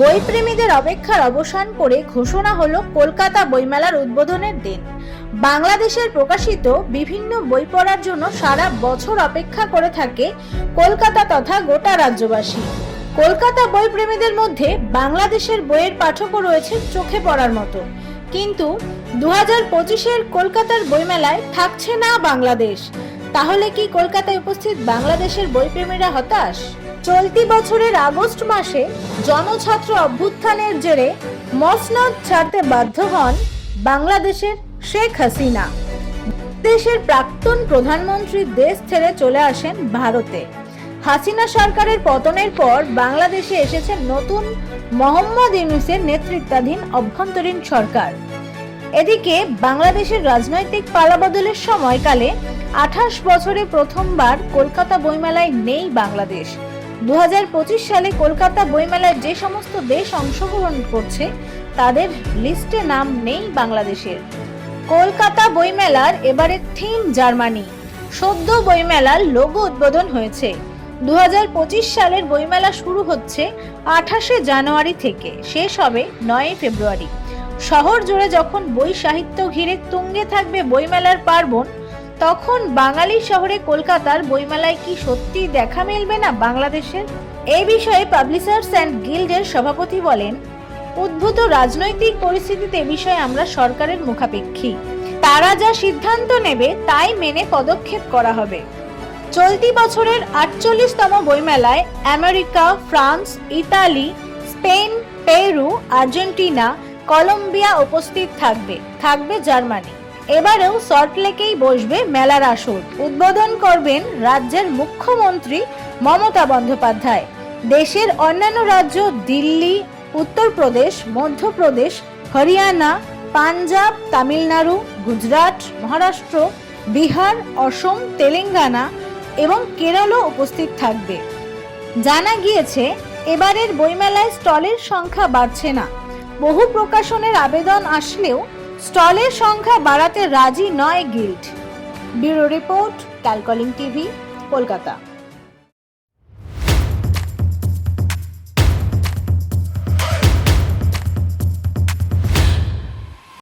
বইপ্রেমীদের অপেক্ষার অবসান করে ঘোষণা হলো কলকাতা বইমেলার উদ্বোধনের দিন। বাংলাদেশের প্রকাশিত বিভিন্ন বই পড়ার জন্য সারা বছর অপেক্ষা করে থাকে কলকাতা তথা গোটা রাজ্যবাসী। কলকাতা বই প্রেমীদের মধ্যে বাংলাদেশের বইয়ের পাঠকও রয়েছে চোখে পড়ার মতো। কিন্তু দু হাজার পঁচিশের কলকাতার বইমেলায় থাকছে না বাংলাদেশ। তাহলে কি কলকাতায় উপস্থিত বাংলাদেশের বইপ্রেমীরা হতাশ? চলতি বছরের আগস্ট মাসে জনছাত্র অভ্যুত্থানের জেরে মসনদ ছাড়তে বাধ্য হন বাংলাদেশের শেখ হাসিনা। দেশের প্রাক্তন প্রধানমন্ত্রী দেশ ছেড়ে চলে আসেন ভারতে। হাসিনা সরকারের পতনের পর বাংলাদেশে এসেছে নতুন মোহাম্মদ ইউনুসের নেতৃত্বাধীন অভ্যন্তরীণ সরকার। এদিকে বাংলাদেশের রাজনৈতিক পালাবদলের সময়কালে আঠাশ বছরে প্রথমবার কলকাতা বইমেলায় নেই বাংলাদেশ। দু হাজার পঁচিশ সালে কলকাতা বইমেলায় যে সমস্ত দেশ অংশগ্রহণ করছে, তাদের লিস্টে নাম নেই বাংলাদেশের। কলকাতা বইমেলার এবারে থিম জার্মানি। সদ্য বইমেলার লোগো উদ্বোধন হয়েছে। দু হাজার পঁচিশ সালের বইমেলা শুরু হচ্ছে আঠাশে জানুয়ারি থেকে, শেষ হবে নয় ফেব্রুয়ারি। শহর জুড়ে যখন বই সাহিত্য ঘিরে তুঙ্গে থাকবে বইমেলার পার্বণ তখন বাঙালি শহরে কলকাতার বইমেলায় কি সত্যি দেখা মিলবে না বাংলাদেশের এই বিষয়ে পাবলিশার্স অ্যান্ড গিল্ডের সভাপতি বলেন, উদ্ভূত রাজনৈতিক পরিস্থিতিতে বিষয়ে আমরা সরকারের মুখাপেক্ষী। তারা যা সিদ্ধান্ত নেবে তাই মেনে পদক্ষেপ করা হবে। চলতি বছরের আটচল্লিশতম বইমেলায় America, France, Italy, Spain, Peru, Argentina, Colombia উপস্থিত থাকবে থাকবে জার্মানি। এবারেও সল্টলেকেই বসবে মেলার আসর। উদ্বোধন করবেন রাজ্যের মুখ্যমন্ত্রী মমতা বন্দ্যোপাধ্যায়। দেশের অন্যান্য রাজ্য দিল্লি, উত্তরপ্রদেশ, মধ্যপ্রদেশ, হরিয়ানা, পাঞ্জাব, তামিলনাড়ু, গুজরাট, মহারাষ্ট্র, বিহার, অসম, তেলেঙ্গানা এবং কেরলও উপস্থিত থাকবে। জানা গিয়েছে, এবারের বইমেলায় স্টলের সংখ্যা বাড়ছে না। বহু প্রকাশনের আবেদন আসলেও স্টলের সংখ্যা বাড়াতে রাজি নয় গিল্ড। ব্যুরো রিপোর্ট ক্যালকলিং টিভি কলকাতা।